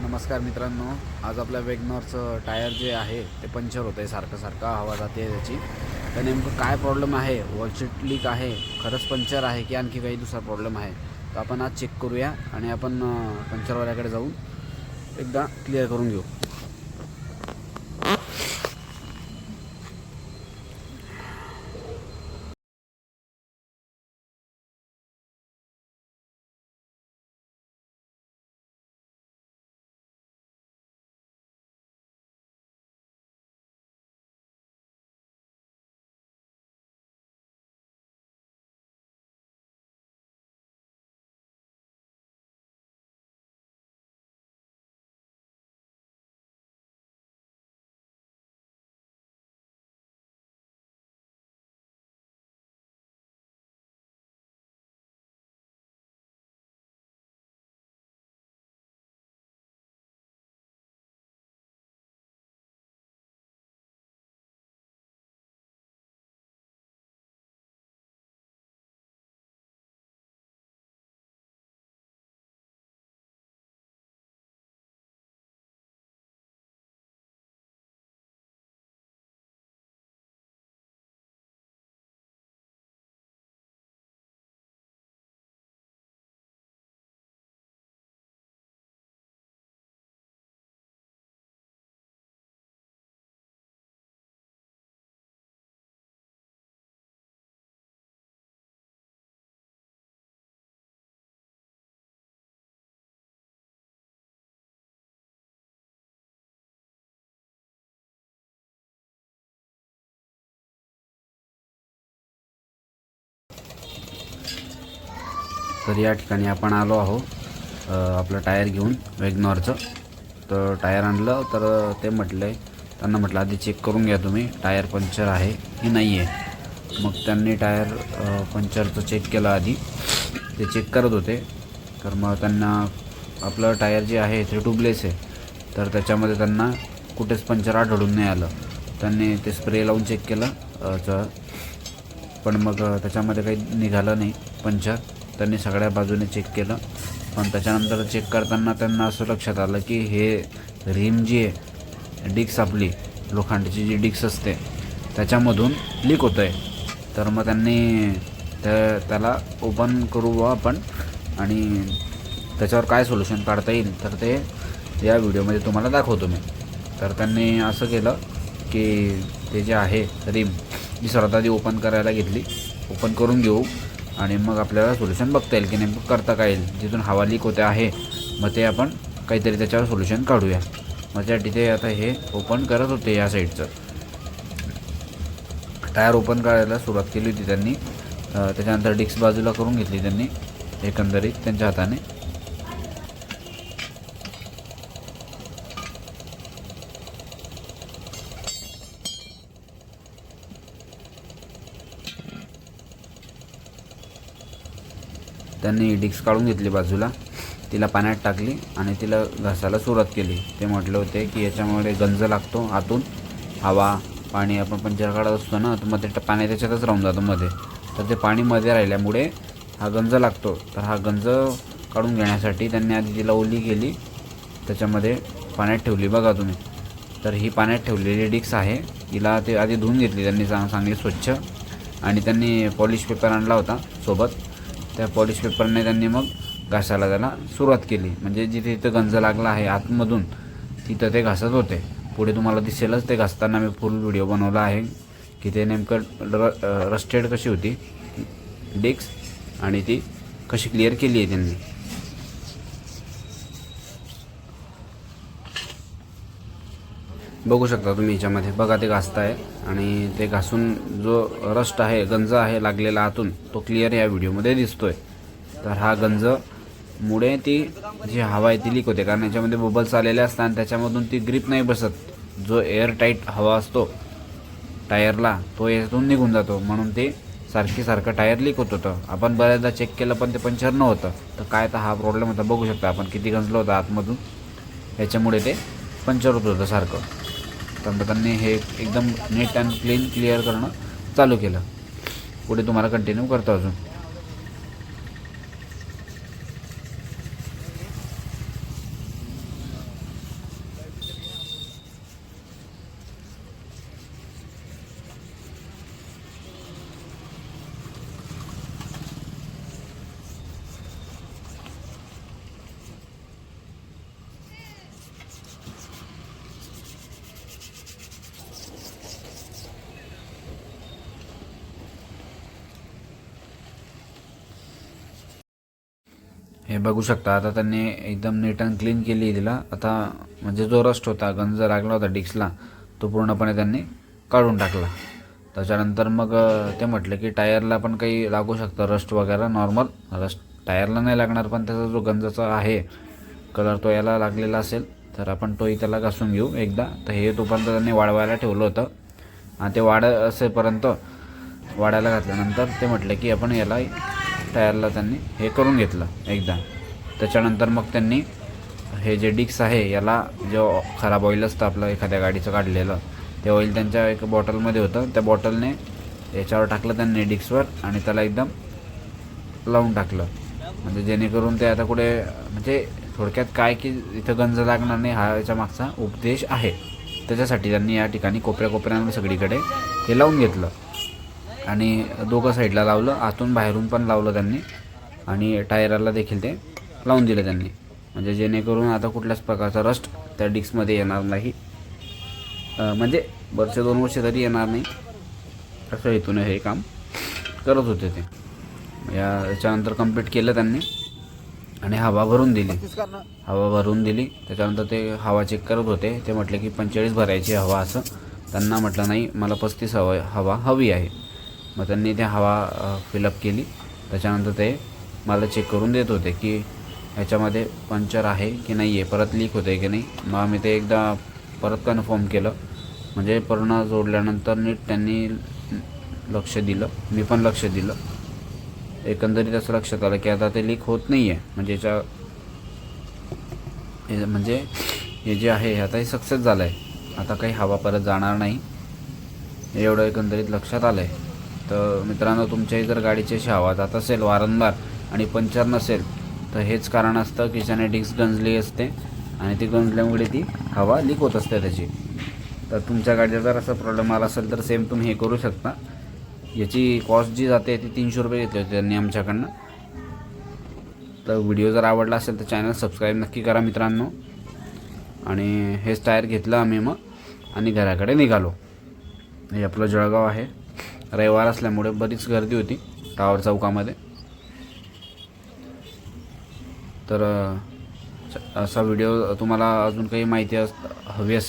नमस्कार मित्रांनो. आज आपल्या वेगनॉरचं टायर जे आहे ते पंक्चर होतं आहे सारखं सारखं हवा जाते त्याची. तर नेमकं काय प्रॉब्लेम आहे? वॉलशीट लीक आहे खरंच पंक्चर आहे की आणखी काही दुसरा प्रॉब्लेम आहे? तर आपण आज चेक करूया आणि आपण पंक्चरवाल्याकडे जाऊन एकदा क्लिअर करून घेऊ. तर या ठिकाणी आपण आलो आहो आपलं टायर घेऊन वेगनॉरचं. तर टायर आणलं तर ते म्हटलं त्यांना म्हटलं आधी चेक करून घ्या तुम्ही टायर पंक्चर आहे की नाही आहे मग त्यांनी टायर पंक्चरचं चेक केलं आधी. ते चेक करत होते. तर मग त्यांना आपलं टायर जे आहे ते ट्यूबलेस आहे. तर त्याच्यामध्ये त्यांना कुठेच पंक्चर आढळून नाही आलं. त्यांनी ते स्प्रे लावून चेक केलं पण मग त्याच्यामध्ये काही निघालं नाही पंचर त्यांनी सगळ्या बाजूने चेक केलं. पण त्याच्यानंतर चेक करताना त्यांना असं लक्षात आलं की हे रिम जी आहे डिक्स आपली लोखंडाची जी डिक्स असते त्याच्यामधून लीक होतं आहे तर मग त्यांनी त्या त्याला ओपन करू बुवा आपण आणि त्याच्यावर काय सोल्युशन काढता येईल तर ते या व्हिडिओमध्ये तुम्हाला दाखवतो मी. तर त्यांनी असं केलं की ते जे आहे रिम मी सर्वात आधी ओपन करायला घेतली ओपन करून घेऊ. आणि मग आपल्याला सोल्युशन बघता येईल की नेमकं करता काय येईल. जिथून हवा लीक होते आहे मग ते आपण काहीतरी त्याच्यावर सोल्युशन काढूया. मग त्यासाठी ते आता हे ओपन करत होते या साईडचं टायर ओपन करायला सुरुवात केली होती त्यांनी. त्याच्यानंतर डिक्स बाजूला करून घेतली त्यांनी. एकंदरीत त्यांच्या हाताने. त्यांनी डिक्स काढून घेतली बाजूला. तिला पाण्यात टाकली आणि तिला घासायला सुरुवात केली. ते म्हटले होते की याच्यामुळे गंज लागतो आतून. हवा पाणी आपण पंचर काढत असतो ना तर मग ते पाणी त्याच्यातच राहून जातं मध्ये. तर ते पाणी मध्ये राहिल्यामुळे हा गंज लागतो. तर हा गंज काढून घेण्यासाठी त्यांनी आधी तिला ओली केली. त्याच्यामध्ये पाण्यात ठेवली बघा तुम्ही. तर ही पाण्यात ठेवलेली डिक्स आहे. तिला ते आधी धुवून घेतली. त्यांनी चांग चांगली स्वच्छ. आणि त्यांनी पॉलिश पेपर आणला होता सोबत. त्या पॉलिश पेपरने त्यांनी मग घासायला त्याला सुरुवात केली. म्हणजे जिथे तिथं गंज लागला आहे आतमधून तिथं ते घासत होते. पुढे तुम्हाला दिसेलच ते घासताना मी फुल व्हिडिओ बनवला आहे की ते नेमकं र रस्टेड कशी होती डिक्स आणि ती कशी क्लिअर केली आहे त्यांनी. बघू शकता तुम्ही याच्यामध्ये. बघा ते घासताय आणि ते घासून जो रस्ट आहे गंज आहे लागलेला आतून तो क्लिअर या व्हिडिओमध्ये दिसतोय. तर हा गंज मुळे ती जी हवा आहे ती लीक होते. कारण याच्यामध्ये बबल्स आलेले असतात आणि त्याच्यामधून ती ग्रीप नाही बसत. जो एअर टाईट हवा असतो टायरला तो यातून निघून जातो. म्हणून ते सारखी सारखं टायर लीक होत होतं. आपण बऱ्याचदा चेक केलं पण ते पंचर नव्हतं. तर काय तर हा प्रॉब्लेम होता. बघू शकता आपण किती गंजलं होतं आतमधून. याच्यामुळे ते पंचर होत होतं सारखं. तर त्यांनी हे एकदम नीट अँड क्लीन क्लिअर करणं चालू केलं. पुढे तुम्हाला कंटिन्यू करतो अजून. हे बघू शकता. आता त्यांनी एकदम नीट अँड क्लीन केली तिला. आता म्हणजे जो रस्ट होता गंज लागला होता डिक्सला तो पूर्णपणे त्यांनी काढून टाकला. त्याच्यानंतर मग ते म्हटलं की टायरला पण काही लागू शकतं रस्ट वगैरे नॉर्मल. रस्ट टायरला नाही लागणार पण त्याचा जो गंजाचा आहे कलर तो याला लागलेला असेल तर आपण तोही त्याला घासून घेऊ एकदा. तर हे तोपर्यंत त्यांनी वाळवायला ठेवलं होतं. आणि ते वाढ असेपर्यंत वाढायला घातल्यानंतर ते म्हटलं की आपण याला टायरला त्यांनी हे करून घेतलं एकदा. त्याच्यानंतर मग त्यांनी हे जे डिक्स आहे याला जो खराब ऑइल असतं आपलं एखाद्या गाडीचं काढलेलं ते ऑइल त्यांच्या एक बॉटलमध्ये होतं. त्या बॉटलने याच्यावर टाकलं त्यांनी डिक्सवर आणि त्याला एकदम लावून टाकलं. म्हणजे जेणेकरून ते आता कुठे म्हणजे थोडक्यात काय की इथं गंज लागणार नाही हा याच्या मागचा उपदेश आहे. त्याच्यासाठी त्यांनी या ठिकाणी कोपऱ्या कोपऱ्यांवर सगळीकडे हे लावून घेतलं. आणि दोघं साईडला लावलं. आतून बाहेरून पण लावलं त्यांनी. आणि टायराला देखील ते लावून दिलं त्यांनी. म्हणजे जेणेकरून आता कुठल्याच प्रकारचा रस्ट त्या डिस्कमध्ये येणार नाही. म्हणजे वर्ष दोन वर्ष तरी येणार नाही. असं हेतून हे काम करत होते ते. या याच्यानंतर कंप्लीट केलं त्यांनी. आणि हवा भरून दिली. हवा भरून दिली. त्याच्यानंतर ते हवा चेक करत होते. ते म्हटले की पंचेचाळीस भरायची हवा असं. त्यांना म्हटलं नाही मला पस्तीस हवा हवा हवी आहे. मग त्यांनी ते हवा फिलअप केली. त्याच्यानंतर ते मला चेक करून देत होते की ह्याच्यामध्ये पंचर आहे की नाही आहे परत लीक होते की नाही. मग आम्ही ते एकदा परत कन्फर्म केलं. म्हणजे पूर्ण जोडल्यानंतर नीट त्यांनी लक्ष दिलं. मी पण लक्ष दिलं. एकंदरीत असं लक्षात आलं की आता ते लीक होत नाही आहे म्हणजे याच्या हे म्हणजे हे जे आहे हे आता हे सक्सेस झालं आहे आता काही हवा परत जाणार नाही. एवढं एकंदरीत लक्षात आलं आहे तर मित्रांनो तुमच्याही जर गाडीची अशी हवा जात असेल वारंवार आणि पंचर नसेल तर हेच कारण असतं की त्याने डिस्क गंजली असते आणि ती गंजल्यामुळे ती हवा लीक होत असते त्याची. तर तुमच्या गाडीचा जर असा प्रॉब्लेम आला असेल तर सेम तुम्ही हे करू शकता. याची कॉस्ट जी जाते ती तीनशे रुपये घेतली होती त्यांनी आमच्याकडनं. तर व्हिडिओ जर आवडला असेल तर चॅनल सबस्क्राईब नक्की करा मित्रांनो. आणि हेच टायर घेतलं आम्ही मग. आणि घराकडे निघालो. हे आपलं जळगाव आहे. रविवार असल्यामुळे बरीच गर्दी होती टावर चौकामध्ये. तर असा व्हिडिओ तुम्हाला अजून काही माहिती अस हवी असेल